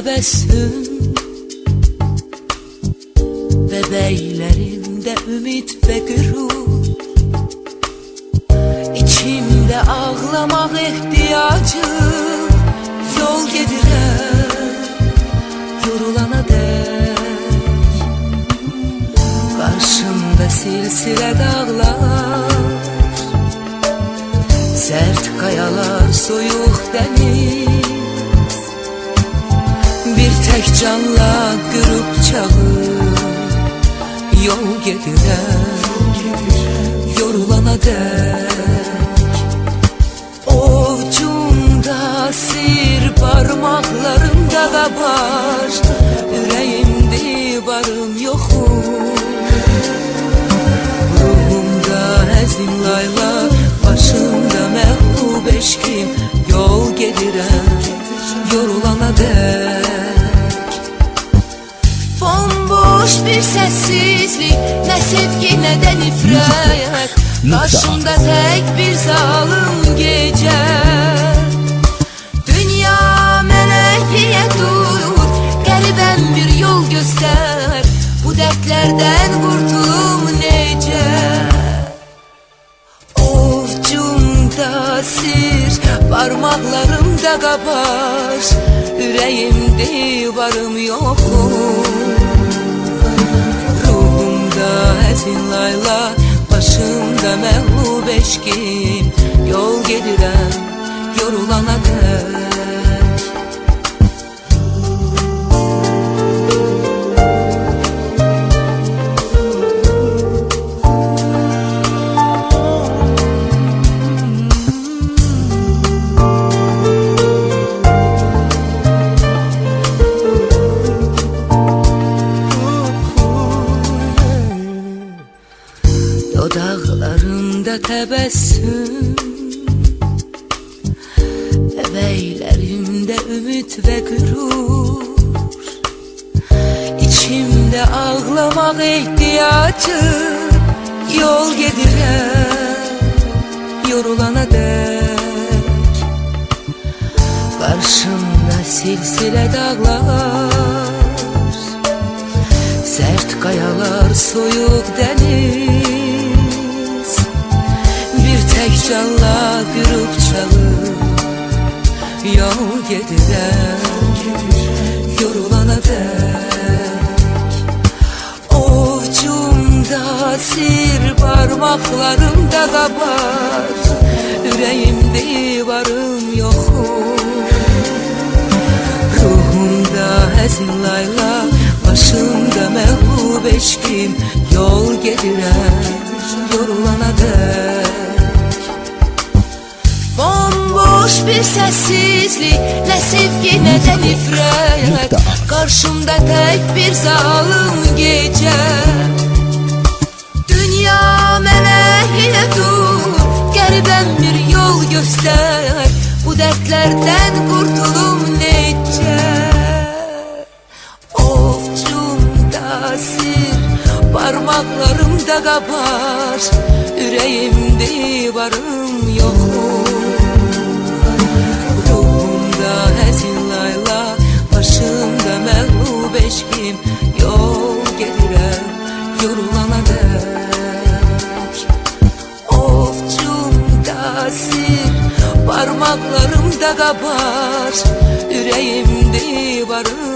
təbəssüm Bebeylerimde ümit ve gürur İçimde ağlamak ihtiyacı Yol gedirem yorulana dek Karşımda silsile dağlar. Sert kayalar, soyuk deniz Bir tek canla grup çağır Yol gedirem yorulana dek. Ovcumda sir parmaklarımda kabar Yüreğimde varım yokum. Ruhumda həzin layla Başımda məhbub eşkim Yol gedirəm yorulana dek bir sessizlik Ne sevgi ne de nifret Karşımda tek bir zalim gece. Dünya meleğiye dur Garibem bir yol göster. Bu dertlerden kurtulum nece? Ovcumda sir Parmaklarımda kabar. Yüreğimde varım yokum Layla Başımda məhlub eşkim Yol gedirəm yorulana dək Dodaqlarında təbəssüm Bebeylerimde ümit ve gurur. İçimde ağlamak ihtiyacı Yol gedirem yorulana dek. Karşımda silsile dağlar Sert kayalar, soyuk deniz canla grup çalır Yol gedirem yorulana dek. Ovcumda sir parmaklarımda kabar. Yüreğimde varım yokum. Ruhumda həzin layla Başımda məhbub eşkim. Yol gedirəm yorulana dek bir sessizlik Ne sevgi ne de nifret Karşımda tek bir zalim gece. Dünya meleğiye dur Garibem bir yol göster. Bu dertlerden kurtulum nece? Ovcumda sir Parmaklarımda kabar. Yüreğimde varım yokum Parmaklarımda kabar Yüreğimde varım